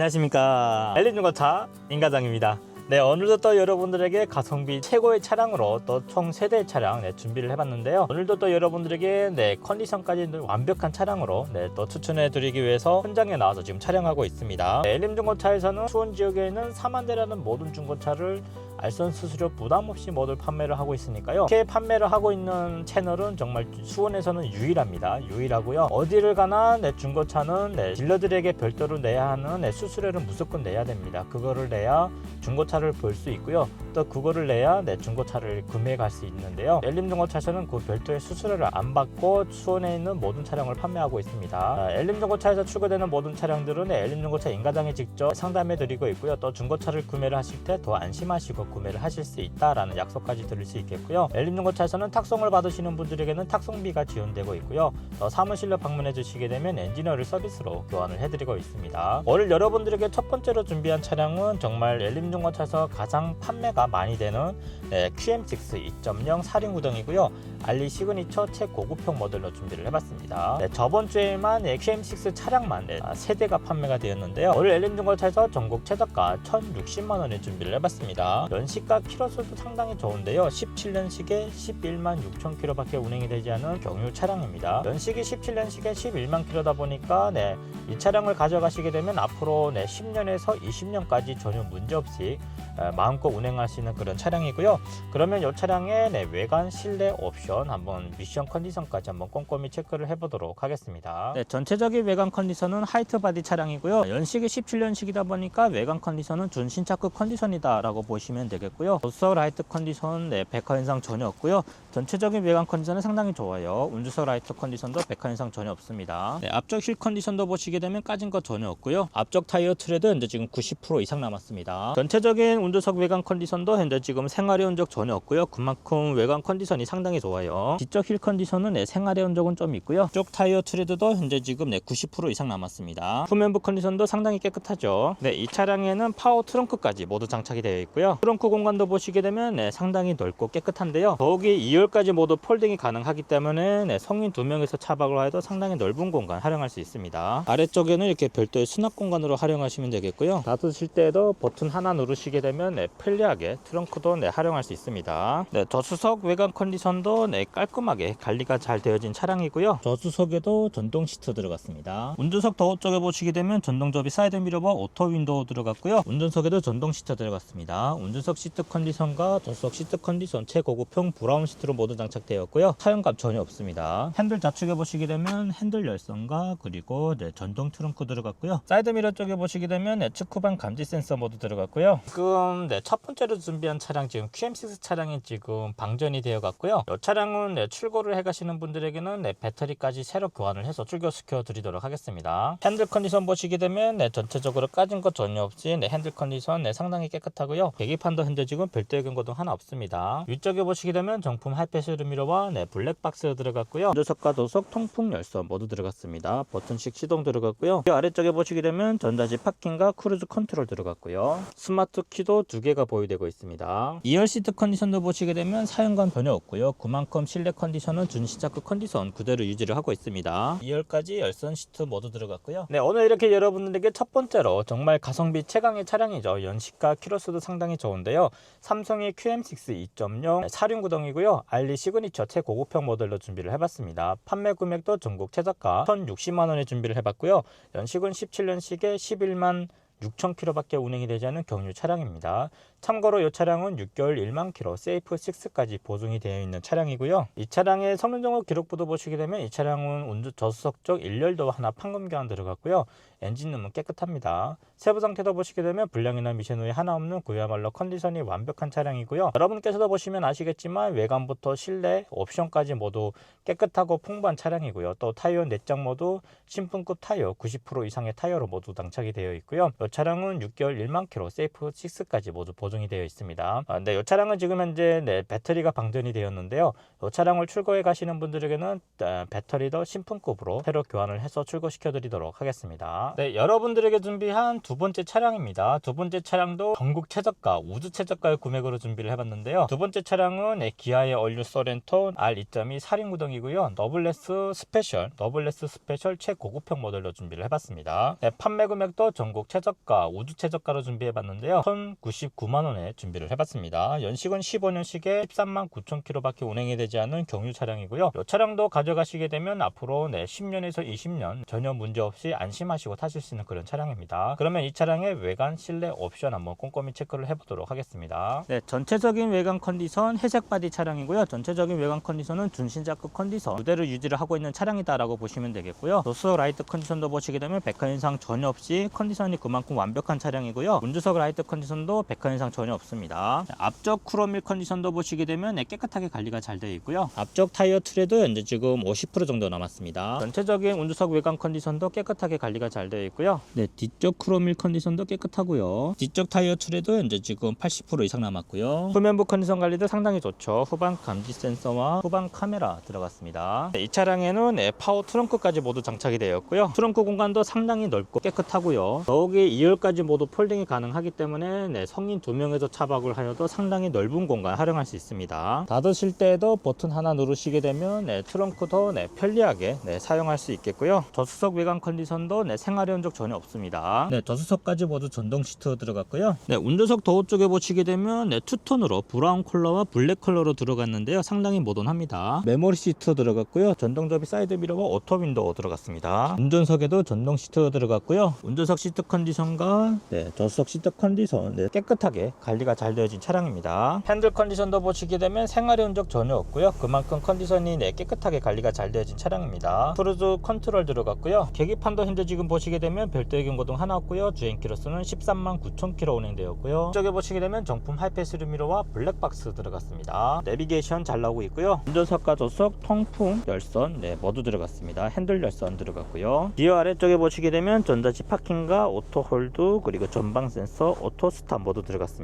안녕하십니까. 엘리중고차 인가장입니다. 네 오늘도 또 여러분들에게 가성비 최고의 차량으로 또 총 세대 차량 네, 준비를 해봤는데요. 오늘도 또 여러분들에게 네 컨디션까지 완벽한 차량으로 네, 또 추천해 드리기 위해서 현장에 나와서 지금 촬영하고 있습니다. 네, 엘림중고차에서는 수원 지역에 있는 4만 대라는 모든 중고차를 알선 수수료 부담 없이 모두 판매를 하고 있으니까요. 이렇게 판매를 하고 있는 채널은 정말 수원에서는 유일합니다. 유일하고요. 어디를 가나 내 중고차는 내 딜러들에게 별도로 내야 하는 내 수수료를 무조건 내야 됩니다. 그거를 내야 중고차를 볼 수 있고요. 또 그거를 내야 내 중고차를 구매해 갈 수 있는데요. 엘림 중고차에서는 그 별도의 수수료를 안 받고 수원에 있는 모든 차량을 판매하고 있습니다. 아, 엘림 중고차에서 출고되는 모든 차량들은 엘림 중고차 인가장에 직접 상담해 드리고 있고요. 또 중고차를 구매를 하실 때 더 안심하시고 구매를 하실 수 있다라는 약속까지 드릴 수 있겠고요. 엘림 중고차에서는 탁송을 받으시는 분들에게는 탁송비가 지원되고 있고요. 또 사무실로 방문해 주시게 되면 엔지니어를 서비스로 교환을 해드리고 있습니다. 오늘 여러분들에게 첫 번째로 준비한 차량은 정말 엘림 중고차에서 가장 판매가 많이 되는 네, QM6 2.0 사륜 구동이고요. 알리 시그니처 최고급형 모델로 준비를 해봤습니다. 네, 저번 주에만 네, QM6 차량만 네, 아, 세 대가 판매가 되었는데요. 오늘 엘림 중고차에서 전국 최저가 1,060만 원에 준비를 해봤습니다. 연식과 키로수도 상당히 좋은데요. 17년식에 11만 6천 킬로밖에 운행이 되지 않은 경유 차량입니다. 연식이 17년식에 11만 킬로다 보니까 네, 이 차량을 가져가시게 되면 앞으로 네, 10년에서 20년까지 전혀 문제 없이 에, 마음껏 운행할 수 있는 그런 차량이고요. 그러면 이 차량의 네, 외관 실내 옵션 한번 미션 컨디션까지 한번 꼼꼼히 체크를 해보도록 하겠습니다. 네, 전체적인 외관 컨디션은 하이트 바디 차량이고요. 연식이 17년식이다 보니까 외관 컨디션은 준신차급 컨디션이다라고 보시면 되겠고요. 보석 라이트 컨디션 네, 백화 현상 전혀 없고요. 전체적인 외관 컨디션은 상당히 좋아요. 운주석 라이트 컨디션도 백화 현상 전혀 없습니다. 네, 앞쪽 힐 컨디션도 보시게 되면 까진 거 전혀 없고요. 앞쪽 타이어 트레드 현재 지금 90% 이상 남았습니다. 전체적인 운주석 외관 컨디션도 현재 지금 생활의 흔적 전혀 없고요. 그만큼 외관 컨디션이 상당히 좋아요. 뒤쪽 힐 컨디션은 네, 생활의 흔적은 좀 있고요. 쪽 타이어 트레드도 현재 지금 네, 90% 이상 남았습니다. 후면부 컨디션도 상당히 깨끗하죠. 네, 이 차량에는 파워 트렁크까지 모두 장착이 되어 있고요. 트렁크 공간도 보시게 되면 네, 상당히 넓고 깨끗한데요. 더욱이 2열까지 모두 폴딩이 가능하기 때문에 네, 성인 두 명에서 차박을 해도 상당히 넓은 공간 활용할 수 있습니다. 아래쪽에는 이렇게 별도의 수납 공간으로 활용하시면 되겠고요. 닫으실 때도 버튼 하나 누르시게 되면 네, 편리하게 트렁크도 네, 활용할 수 있습니다. 네, 저수석 외관 컨디션도 네, 깔끔하게 관리가 잘 되어진 차량이고요. 저수석에도 전동 시트 들어갔습니다. 운전석 도어 쪽에 보시게 되면 전동 접이 사이드 미러와 오토 윈도우 들어갔고요. 운전석에도 전동 시트 들어갔습니다. 운전석 시트 컨디션과 저수석 시트 컨디션 최고급형 브라운 시트로 모두 장착되었고요. 사용감 전혀 없습니다. 핸들 좌측에 보시게 되면 핸들 열선과 그리고 네, 전동 트렁크 들어갔고요. 사이드 미러 쪽에 보시게 되면 네, 측후방 감지 센서 모두 들어갔고요. 지금 네, 첫 번째로 준비한 차량 지금 QM6 차량이 지금 방전이 되어 갔고요. 이 차량은 네, 출고를 해 가시는 분들에게는 네, 배터리까지 새로 교환을 해서 출고시켜 드리도록 하겠습니다. 핸들 컨디션 보시게 되면 네, 전체적으로 까진 것 전혀 없이 네, 핸들 컨디션 네, 상당히 깨끗하고요. 계기판도 현재 지금 별도의 경고등 하나 없습니다. 위쪽에 보시게 되면 정품 하이패스 미러와 네, 블랙박스 들어갔고요. 조석과 도석 통풍 열선 모두 들어갔습니다. 버튼식 시동 들어갔고요. 이 아래쪽에 보시게 되면 전자지 파킹과 크루즈 컨트롤 들어갔고요. 스마트 키도 두 개가 보유되고 있습니다. 2열 시트 컨디션도 보시게 되면 사용감 전혀 없고요. 그만큼 실내 컨디션은 준시자급 컨디션 그대로 유지를 하고 있습니다. 2열까지 열선 시트 모두 들어갔고요. 네, 오늘 이렇게 여러분들에게 첫 번째로 정말 가성비 최강의 차량이죠. 연식과 키로수도 상당히 좋은데요. 삼성의 QM6 2.0 사륜구동이고요. 알리 시그니처 최고급형 모델로 준비를 해봤습니다. 판매 금액도 전국 최저가 1,060만 원에 준비를 해봤고요. 연식은 17년식에 11만 6,000km밖에 운행이 되지 않은 경유 차량입니다. 참고로 이 차량은 6개월 1만 킬로 세이프 6까지 보증이 되어 있는 차량이고요. 이 차량의 성능 정보 기록부도 보시게 되면 이 차량은 운전 저수석 쪽 일렬도 하나 판금 교환 들어갔고요. 엔진룸은 깨끗합니다. 세부 상태도 보시게 되면 불량이나 미션 후에 하나 없는 그야말로 컨디션이 완벽한 차량이고요. 여러분께서도 보시면 아시겠지만 외관부터 실내 옵션까지 모두 깨끗하고 풍부한 차량이고요. 또 타이어 내장 모두 신품급 타이어 90% 이상의 타이어로 모두 장착이 되어 있고요. 이 차량은 6개월 1만 킬로 세이프 6까지 모두 보증 이 되어 있습니다. 아, 네, 이 차량은 지금 현재 네, 배터리가 방전이 되었는데요. 이 차량을 출고해 가시는 분들에게는 아, 배터리도 신품급으로 새로 교환을 해서 출고시켜 드리도록 하겠습니다. 네, 여러분들에게 준비한 두 번째 차량입니다. 두 번째 차량도 전국 최저가, 우주 최저가의 구매으로 준비를 해봤는데요. 두 번째 차량은 네, 기아의 얼류 소렌토 R2.2 사륜구동이고요. 너블레스 스페셜, 너블레스 스페셜 최고급형 모델로 준비를 해봤습니다. 네, 판매 금액도 전국 최저가, 우주 최저가로 준비해봤는데요. 1,099만 원에 준비를 해봤습니다. 연식은 15년식에 13만 9천 킬로밖에 운행이 되지 않은 경유 차량이고요. 이 차량도 가져가시게 되면 앞으로 네, 10년에서 20년 전혀 문제 없이 안심하시고 타실 수 있는 그런 차량입니다. 그러면 이 차량의 외관, 실내 옵션 한번 꼼꼼히 체크를 해보도록 하겠습니다. 네, 전체적인 외관 컨디션 회색 바디 차량이고요. 전체적인 외관 컨디션은 준신자급 컨디션 그대로 유지를 하고 있는 차량이다라고 보시면 되겠고요. 노스석 라이트 컨디션도 보시게 되면 백화 인상 전혀 없이 컨디션이 그만큼 완벽한 차량이고요. 운주석 라이트 컨디션도 백화 인상 전혀 없습니다. 자, 앞쪽 크롬밀 컨디션도 보시게 되면 네, 깨끗하게 관리가 잘 되어 있고요. 앞쪽 타이어 트레도 현재 지금 50% 정도 남았습니다. 전체적인 운주석 외관 컨디션도 깨끗하게 관리가 잘 되어 있고요. 네, 뒤쪽 크롬밀 컨디션도 깨끗하고요. 뒤쪽 타이어 트레도 현재 지금 80% 이상 남았고요. 후면부 컨디션 관리도 상당히 좋죠. 후방 감지 센서와 후방 카메라 들어갔습니다. 네, 이 차량에는 네, 파워 트렁크까지 모두 장착이 되었고요. 트렁크 공간도 상당히 넓고 깨끗하고요. 더욱이 2열까지 모두 폴딩이 가능하기 때문에 네, 성인 두명 에서 차박을 하여도 상당히 넓은 공간 활용할 수 있습니다. 닫으실 때에도 버튼 하나 누르시게 되면 네, 트렁크도 네, 편리하게 네, 사용할 수 있겠고요. 저수석 외관 컨디션도 네, 생활의 흔적 전혀 없습니다. 네, 저수석까지 모두 전동 시트 들어갔고요. 네, 운전석 도어 쪽에 보시게 되면 네, 투톤으로 브라운 컬러와 블랙 컬러로 들어갔는데요. 상당히 모던합니다. 메모리 시트 들어갔고요. 전동 접이 사이드 미러와 오토 윈도우 들어갔습니다. 운전석에도 전동 시트 들어갔고요. 운전석 시트 컨디션과 네, 저수석 시트 컨디션 네, 깨끗하게 관리가 잘 되어진 차량입니다. 핸들 컨디션도 보시게 되면 생활의 흔적 전혀 없고요. 그만큼 컨디션이 네, 깨끗하게 관리가 잘 되어진 차량입니다. 크루즈 컨트롤 들어갔고요. 계기판도 현재 지금 보시게 되면 별도의 경고등 하나 없고요. 주행 키로수는 13만 9천 킬로 운행되었고요. 이쪽에 보시게 되면 정품 하이패스 루미로와 블랙박스 들어갔습니다. 내비게이션 잘 나오고 있고요. 운전석과 조석, 통풍, 열선 네, 모두 들어갔습니다. 핸들 열선 들어갔고요. 기어 아래쪽에 보시게 되면 전자지 파킹과 오토 홀드 그리고 전방 센서, 오토 스탑 모두 들어갔습니다.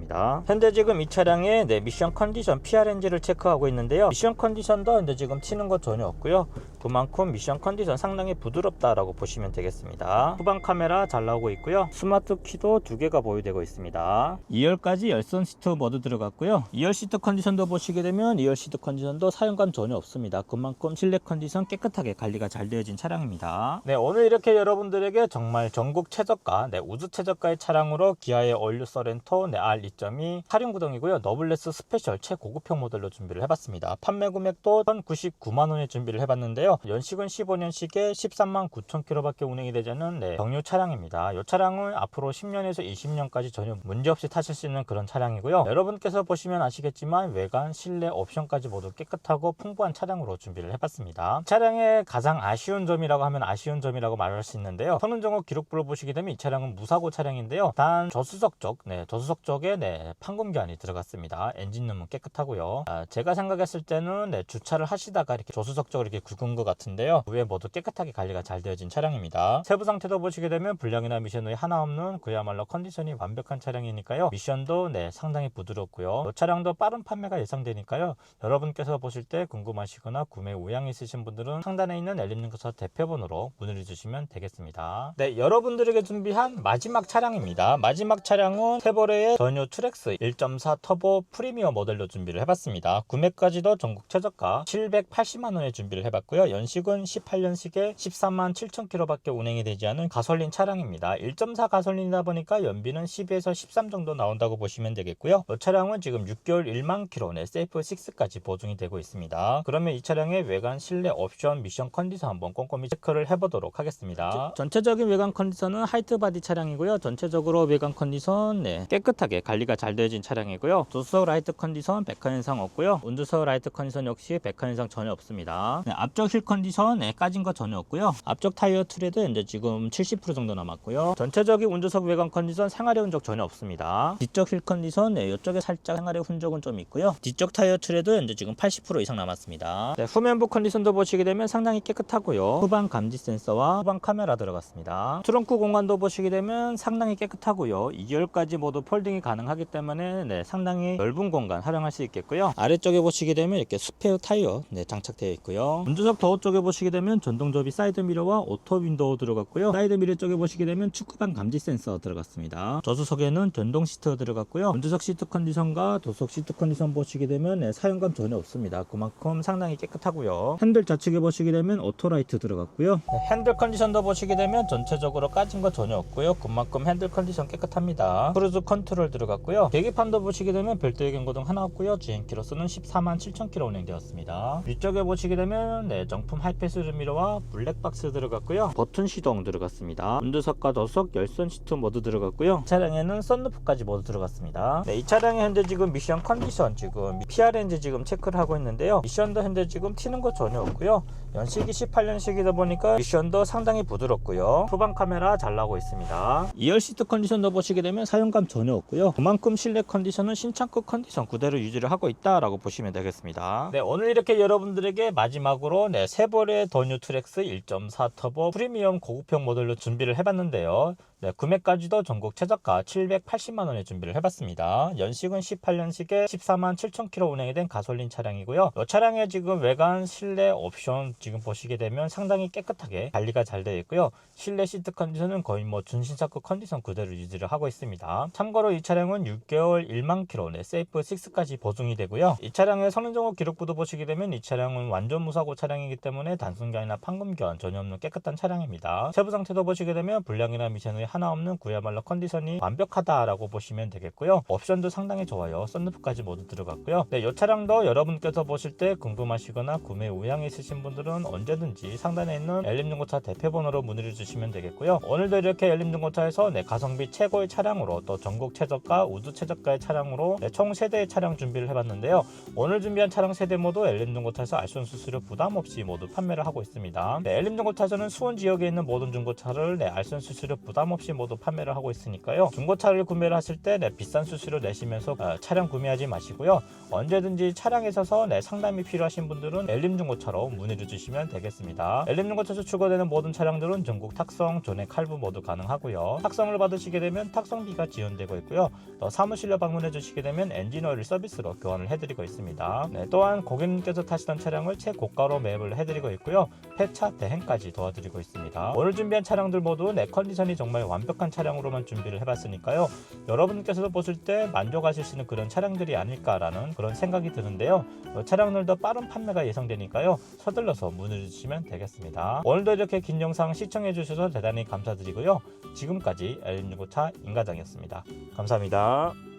현재 지금 이 차량의 네, 미션 컨디션 PRNG를 체크하고 있는데요. 미션 컨디션도 현재 지금 치는 것 전혀 없고요. 그만큼 미션 컨디션 상당히 부드럽다라고 보시면 되겠습니다. 후방 카메라 잘 나오고 있고요. 스마트 키도 두 개가 보유되고 있습니다. 2열까지 열선 시트 모두 들어갔고요. 2열 시트 컨디션도 보시게 되면 2열 시트 컨디션도 사용감 전혀 없습니다. 그만큼 실내 컨디션 깨끗하게 관리가 잘 되어진 차량입니다. 네, 오늘 이렇게 여러분들에게 정말 전국 최저가, 네, 우주 최저가의 차량으로 기아의 얼류 서렌토 네, R2.2 사륜구동이고요. 너블레스 스페셜 최고급형 모델로 준비를 해봤습니다. 판매 금액도 1,099만 원에 준비를 해봤는데요. 연식은 15년식에 13만 9천 킬로밖에 운행이 되지 않는 네, 경유 차량입니다. 이 차량을 앞으로 10년에서 20년까지 전혀 문제없이 타실 수 있는 그런 차량이고요. 여러분께서 보시면 아시겠지만 외관, 실내 옵션까지 모두 깨끗하고 풍부한 차량으로 준비를 해봤습니다. 차량의 가장 아쉬운 점이라고 하면 아쉬운 점이라고 말할 수 있는데요. 성능정보 기록부를 보시게 되면 이 차량은 무사고 차량인데요. 단 저수석 쪽, 네, 저수석 쪽에 네, 판금기한이 들어갔습니다. 엔진룸은 깨끗하고요. 아, 제가 생각했을 때는 네, 주차를 하시다가 이렇게 조수석 쪽으로 이렇게 굵은 것 같은데요. 위에 모두 깨끗하게 관리가 잘 되어진 차량입니다. 세부 상태도 보시게 되면 불량이나 미션 후에 하나 없는 그야말로 컨디션이 완벽한 차량이니까요. 미션도 네, 상당히 부드럽고요. 이 차량도 빠른 판매가 예상되니까요. 여러분께서 보실 때 궁금하시거나 구매 의향이 있으신 분들은 상단에 있는 엘림링크서 대표번호로 문의를 주시면 되겠습니다. 네, 여러분들에게 준비한 마지막 차량입니다. 마지막 차량은 세보레의 전유 트렉스 1.4 터보 프리미어 모델로 준비를 해봤습니다. 구매까지도 전국 최저가 780만 원에 준비를 해봤고요. 연식은 18년식에 13만 7천 킬로밖에 운행이 되지 않은 가솔린 차량입니다. 1.4 가솔린이다 보니까 연비는 12에서 13 정도 나온다고 보시면 되겠고요. 이 차량은 지금 6개월 1만 킬로 내 세이프 6까지 보증이 되고 있습니다. 그러면 이 차량의 외관, 실내, 옵션, 미션 컨디션 한번 꼼꼼히 체크를 해보도록 하겠습니다. 전체적인 외관 컨디션은 하이트 바디 차량이고요. 전체적으로 외관 컨디션 네, 깨끗하게 관리가 잘 되어진 차량이고요. 조수석 라이트 컨디션 백화 현상 없고요. 운전석 라이트 컨디션 역시 백화 현상 전혀 없습니다. 네, 앞쪽 휠 컨디션 네, 까진 거 전혀 없고요. 앞쪽 타이어 트레드 이제 지금 70% 정도 남았고요. 전체적인 운전석 외관 컨디션 생활의 흔적 전혀 없습니다. 뒤쪽 휠 컨디션 네, 이쪽에 살짝 생활의 흔적은 좀 있고요. 뒤쪽 타이어 트레드 이제 지금 80% 이상 남았습니다. 네, 후면부 컨디션도 보시게 되면 상당히 깨끗하고요. 후방 감지 센서와 후방 카메라 들어갔습니다. 트렁크 공간도 보시게 되면 상당히 깨끗하고요. 2열까지 모두 폴딩이 가능하기 때문에 네, 상당히 넓은 공간 활용할 수 있겠고요. 아래쪽에 보시게 되면 이렇게 스페어 타이어 네, 장착되어 있고요. 운전석 도어 쪽에 보시게 되면 전동 접이 사이드 미러와 오토 윈도우 들어갔고요. 사이드 미러 쪽에 보시게 되면 축구방 감지 센서 들어갔습니다. 저수석에는 전동 시트 들어갔고요. 운전석 시트 컨디션과 도석 시트 컨디션 보시게 되면 네, 사용감 전혀 없습니다. 그만큼 상당히 깨끗하고요. 핸들 좌측에 보시게 되면 오토라이트 들어갔고요. 네, 핸들 컨디션도 보시게 되면 전체적으로 까진 거 전혀 없고요. 그만큼 핸들 컨디션 깨끗합니다. 크루즈 컨트롤 들어갔고요. 계기판도 보시게 되면 별도의 경고등 하나 없고요. 주행 키로수는 14만 7천 킬로 운행되었습니다. 위쪽에 보시게 되면 네, 정품 하이패스 미러와 블랙박스 들어갔고요. 버튼 시동 들어갔습니다. 운전석과 도석 열선 시트 모두 들어갔고요. 차량에는 썬루프까지 모두 들어갔습니다. 네, 이 차량의 현재 지금 미션 컨디션 지금 PRNG 지금 체크를 하고 있는데요. 미션도 현재 지금 튀는 거 전혀 없고요. 연식이 18년식이다 보니까 미션도 상당히 부드럽고요. 후방 카메라 잘 나오고 있습니다. 2열 시트 컨디션도 보시게 되면 사용감 전혀 없고요. 그만큼 실내 컨디션은 신차급 컨디션 그대로 유지를 하고 있다라고 보시면 되겠습니다. 네, 오늘 이렇게 여러분들에게 마지막으로 네, 세보레 더 뉴트렉스 1.4 터보 프리미엄 고급형 모델로 준비를 해봤는데요. 네, 금액까지도 전국 최저가 780만 원에 준비를 해봤습니다. 연식은 18년식에 14만 7천 킬로 운행이 된 가솔린 차량이고요. 이 차량의 지금 외관, 실내 옵션 지금 보시게 되면 상당히 깨끗하게 관리가 잘 되어 있고요. 실내 시트 컨디션은 거의 뭐 준신차급 컨디션 그대로 유지를 하고 있습니다. 참고로 이 차량은 6개월 1만 킬로 네, 세이프 6까지 보증이 되고요. 이 차량의 성능정보 기록부도 보시게 되면 이 차량은 완전 무사고 차량이기 때문에 단순견이나 판금견 전혀 없는 깨끗한 차량입니다. 세부 상태도 보시게 되면 불량이나 미션이 하나 없는 그야말로 컨디션이 완벽하다라고 보시면 되겠고요. 옵션도 상당히 좋아요. 썬루프까지 모두 들어갔고요. 네, 이 차량도 여러분께서 보실 때 궁금하시거나 구매 의향이 있으신 분들은 언제든지 상단에 있는 엘림중고차 대표번호로 문의를 주시면 되겠고요. 오늘도 이렇게 엘림중고차에서 네, 가성비 최고의 차량으로 또 전국 최저가, 우주 최저가의 차량으로 네, 총 세대의 차량 준비를 해봤는데요. 오늘 준비한 차량 세대 모두 엘림중고차에서 알선 수수료 부담 없이 모두 판매를 하고 있습니다. 네, 엘림중고차에서는 수원 지역에 있는 모든 중고차를 네, 알선 수수료 부담 없이 모두 판매를 하고 있으니까요. 중고차를 구매를 하실 때 네, 비싼 수수료 내시면서 어, 차량 구매하지 마시고요. 언제든지 차량에 있어서 네, 상담이 필요하신 분들은 엘림중고차로 문의를 주시면 되겠습니다. 엘림중고차에서 출고되는 모든 차량들은 전국 탁성, 전액 할부 모두 가능하고요. 탁성을 받으시게 되면 탁성비가 지원되고 있고요. 또 사무실로 방문해 주시게 되면 엔진오일 서비스로 교환을 해드리고 있습니다. 네, 또한 고객님께서 타시던 차량을 최고가로 매입을 해드리고 있고요. 폐차 대행까지 도와드리고 있습니다. 오늘 준비한 차량들 모두 내 컨디션이 정말 완벽한 차량으로만 준비를 해봤으니까요. 여러분께서도 보실 때 만족하실 수 있는 그런 차량들이 아닐까라는 그런 생각이 드는데요. 어, 차량들도 빠른 판매가 예상되니까요. 서둘러서 문의를 주시면 되겠습니다. 오늘도 이렇게 긴 영상 시청해 주셔서 대단히 감사드리고요. 지금까지 엘림유고차 인가장이었습니다. 감사합니다.